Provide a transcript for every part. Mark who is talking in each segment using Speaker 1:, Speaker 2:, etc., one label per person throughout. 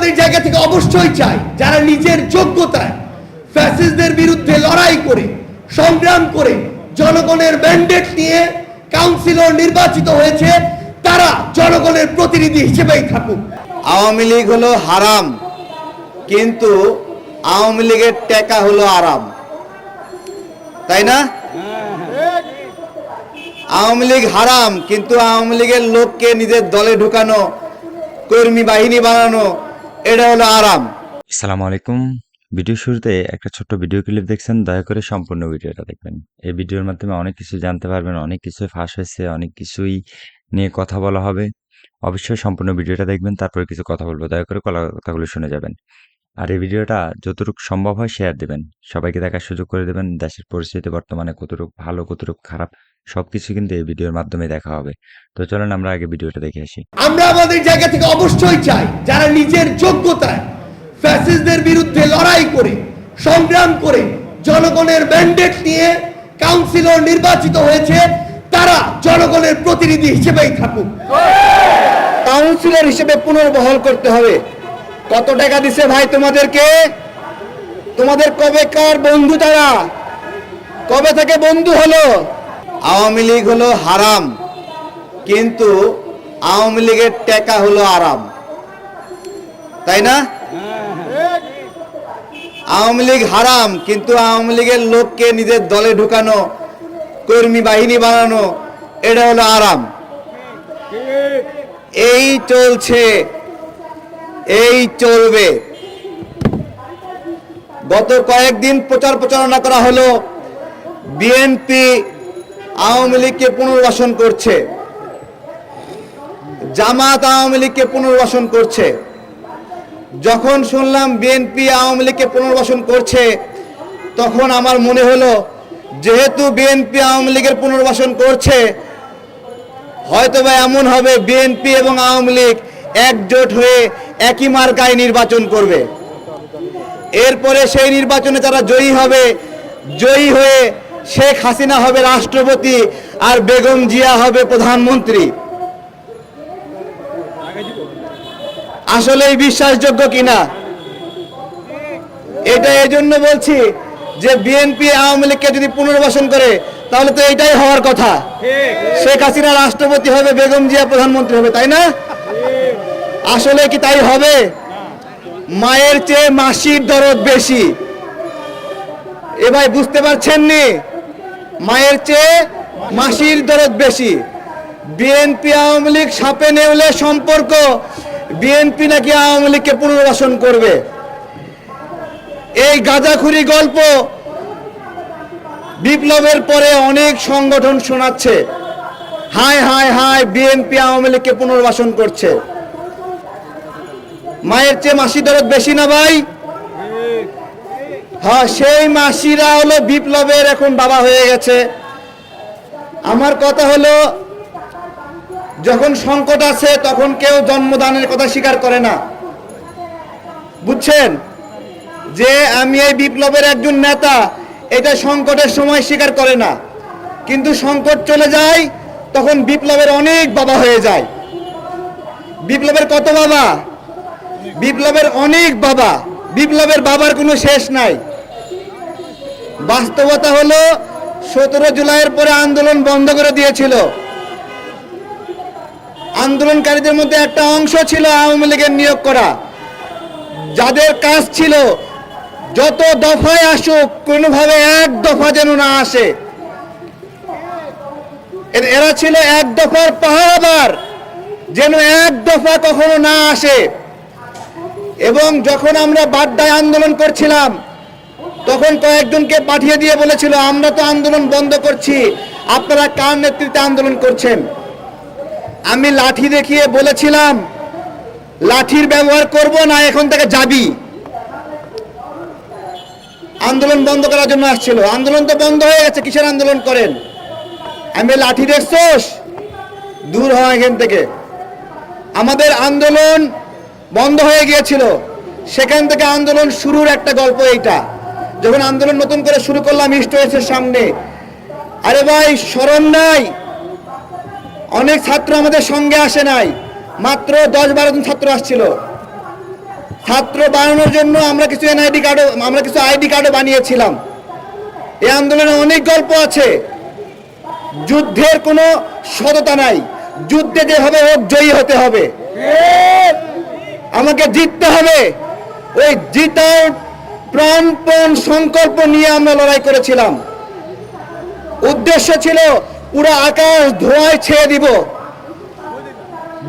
Speaker 1: আমাদের জায়গা থেকে অবশ্যই চাই যারা নিজের যোগ্যতায় ফ্যাসিস্টদের বিরুদ্ধে লড়াই করে, সংগ্রাম করে, জনগণের ম্যান্ডেট নিয়ে কাউন্সিলর নির্বাচিত হয়েছে, তারা জনগণের প্রতিনিধি হিসেবেই থাকুক।
Speaker 2: আওয়ামী লীগ হলো হারাম, কিন্তু আওয়ামী লীগের টেকা হলো আরাম। তাই না? আওয়ামী লীগ হারাম, কিন্তু আওয়ামী লীগের লোককে নিজের দলে ঢুকানো, কর্মী বাহিনী বানানো এটা হলো আরাম।
Speaker 3: আসসালামু আলাইকুম। ভিডিও শুরুতে একটা ছোট্ট ভিডিও ক্লিপ দেখছেন, দয়া করে সম্পূর্ণ ভিডিওটা দেখবেন। এই ভিডিওর মাধ্যমে অনেক কিছু জানতে পারবেন, অনেক কিছু ফাঁস হয়েছে, অনেক কিছুই নিয়ে কথা বলা হবে। অবশ্যই সম্পূর্ণ ভিডিওটা দেখবেন, তারপরে কিছু কথা বলব। দয়া করে কথাগুলো শুনে যাবেন। আর এই ভিডিওটা যতটুকু সম্ভব হয় শেয়ার দেবেন। সবাইকে দেখার সুযোগ করে দেবেন দেশের পরিস্থিতি বর্তমানে কতটুকু ভালো কতটুকু খারাপ সবকিছু কিন্তু এই ভিডিওর মাধ্যমে দেখা হবে। তো চলেন আমরা আগে ভিডিওটা দেখে আসি।
Speaker 1: আমরা আমাদের জায়গা থেকে অবশ্যই চাই যারা নিজের যোগ্যতায় ফ্যাসিস্টদের বিরুদ্ধে লড়াই করে সংগ্রাম করে জনগণের ম্যান্ডেট নিয়ে কাউন্সিলর নির্বাচিত হয়েছে তারা জনগণের প্রতিনিধি হিসেবেই থাকুক।
Speaker 2: কাউন্সিলর হিসেবে পুনর্বহাল করতে হবে। কত টাকা দিছে ভাই তোমাদেরকে? তোমাদের কবেকার বন্ধু তারা? কবে থেকে বন্ধু হলো? আওয়ামী লীগ হলো হারাম, কিন্তু আওয়ামী লীগের টেকা হলো আরাম। তাই না? আওয়ামী লীগ হারাম, কিন্তু আওয়ামী লীগের লোককে নিজের দলে ঢুকানো, কর্মী বাহিনী বানানো, এটা হলো আরাম। এই চলছে। এই চলবে। গত কয়েকদিন প্রচার প্রচারণা করা হলো, বিএনপি আওয়ামী লীগকে পুনর্বাসন করছে। জামাত আওয়ামী লীগকে পুনর্বাসন করছে। যখন শুনলাম বিএনপি আওয়ামী লীগকে পুনর্বাসন করছে, তখন আমার মনে হলো, যেহেতু বিএনপি আওয়ামী লীগের পুনর্বাসন করছে, হয়তোবা এমন হবে বিএনপি এবং আওয়ামী লীগ একজোট হয়ে একই মার্কায় নির্বাচন করবে। এরপরে সেই নির্বাচনে যারা জয়ী হবে জয়ী হয়ে শেখ হাসিনা হবে রাষ্ট্রপতি আর বেগম জিয়া হবে প্রধানমন্ত্রী। আসলেই বিশ্বাসযোগ্য কিনা? এটা এই জন্য বলছি যে বিএনপি আওয়ামী লীগকে যদি পুনর্বাসন করে তাহলে তো এটাই হওয়ার কথা। শেখ হাসিনা রাষ্ট্রপতি হবে বেগম জিয়া প্রধানমন্ত্রী হবে তাই না? আসলে কি তাই হবে? মায়ের চেয়ে মাসির দরদ বেশি। এ ভাই বুঝতে পারছেন নি? মায়ের চেয়ে মাসির দরদ বেশি। বিএনপি আওয়ামী লীগ সাপে নেউলে সম্পর্ক। বিএনপি নাকি আওয়ামী লীগকে পুনর্বাসন করবে? এই গাঁজাখুরি গল্প বিপ্লবের পরে অনেক সংগঠন শোনাচ্ছে। হায় হায় হায় বিএনপি আওয়ামী লীগকে পুনর্বাসন করছে। মায়ের চেয়ে মাসি দরদ বেশি না ভাই? হ্যাঁ সেই মাসিরা হলো বিপ্লবের এখন বাবা হয়ে গেছে। আমার কথা হলো, যখন সংকট আছে তখন কেউ জন্মদানের কথা স্বীকার করে না। বুঝছেন? যে আমি এই বিপ্লবের একজন নেতা, এটা সংকটের সময় স্বীকার করে না। কিন্তু সংকট চলে যায়, তখন বিপ্লবের অনেক বাবা হয়ে যায়। বিপ্লবের কত বাবা? বিপ্লবের অনেক বাবা, বিপ্লবের বাবার কোনো শেষ নাই। বাস্তবতা হলো, সতেরো জুলাইয়ের পরে আন্দোলন বন্ধ করে দিয়েছিল। আন্দোলনকারীদের মধ্যে একটা অংশ ছিল আওয়ামী লীগের নিয়োগ করা। যাদের কাজ ছিল, যত দফায় আসুক, কোনোভাবে এক দফা যেন না আসে। এর- ছিল এক দফার পাহারাদার যেন এক দফা কখনো না আসে। এবং যখন আমরা বাড্ডায় আন্দোলন করছিলাম, তখন কয়েকজনকে পাঠিয়ে দিয়ে বলেছিল, আমরা তো আন্দোলন বন্ধ করছি, আপনারা কার নেতৃত্বে আন্দোলন করছেন? আমি লাঠি দেখিয়ে বলেছিলাম, লাঠির ব্যবহার করব, না এখন থেকে যাবি। আন্দোলন বন্ধ করার জন্য আসছিল। আন্দোলন তো বন্ধ হয়ে গেছে, কিসের আন্দোলন করেন? আমি লাঠি দেখছোস? দূর হয় এখান থেকে। আমাদের আন্দোলন বন্ধ হয়ে গিয়েছিল। সেখান থেকে আন্দোলন শুরুর একটা গল্প এইটা। যখন আন্দোলন নতুন করে শুরু করলাম ইস্ট ওয়েস্টের সামনে। আরে ভাই, স্মরণ নাই। অনেক ছাত্র আমাদের সঙ্গে আসে নাই। মাত্র দশ বারো জন ছাত্র আসছিল। ছাত্র বানানোর জন্য আমরা কিছু এনআইডি কার্ডও, আমরা কিছু আইডি কার্ডও বানিয়েছিলাম। এই আন্দোলনে অনেক গল্প আছে। যুদ্ধের কোনো সততা নাই। যুদ্ধে যেভাবে হোক জয়ী হতে হবে। আমাকে জিততে হবে। ওই জিতার প্রাণপণ সংকল্প নিয়ে আমরা লড়াই করেছিলাম। উদ্দেশ্য ছিল পুরো আকাশ ধোঁয়ায় ছেয়ে দিব।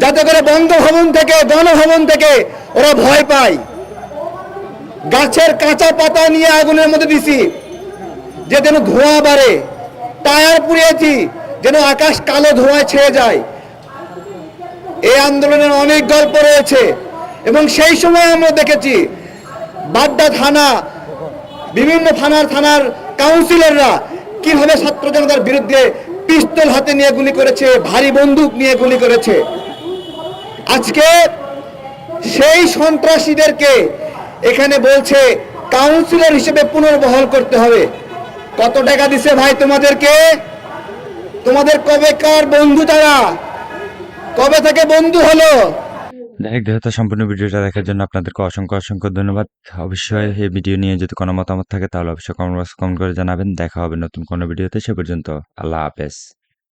Speaker 2: যাতে করে বঙ্গভবন থেকে, গণভবন থেকে ওরা ভয় পায়। গাছের কাঁচা পাতা নিয়ে আগুনের মধ্যে দিছি, যে যেন ধোঁয়া বাড়ে। টায়ার পুড়িয়েছি, যেন আকাশ কালো ধোঁয়ায় ছেয়ে যায়। এই আন্দোলনের অনেক গল্প রয়েছে। এবং সেই সময় আমরা দেখেছি বাড্ডা থানা, বিভিন্ন থানার থানার কাউন্সিলররা কীভাবে ছাত্র জনতার বিরুদ্ধে পিস্তল হাতে নিয়ে গুলি করেছে, ভারী বন্দুক নিয়ে গুলি করেছে। আজকে সেই সন্ত্রাসীদেরকে এখানে বলছে কাউন্সিলর হিসেবে পুনর্বহাল করতে হবে। কত টাকা দিছে ভাই তোমাদেরকে? তোমাদের কবেকার বন্ধু তারা? কবে থেকে বন্ধু হলো?
Speaker 3: ডাইরেক্ট হয়তো সম্পূর্ণ ভিডিওটা দেখার জন্য আপনাদেরকে অসংখ্য অসংখ্য ধন্যবাদ। অবশ্যই এই ভিডিও নিয়ে যদি কোনো মতামত থাকে, তাহলে অবশ্যই কমেন্ট বক্স কমেন্ট করে জানাবেন। দেখা হবে নতুন কোনো ভিডিওতে, সে পর্যন্ত আল্লাহ হাফেজ।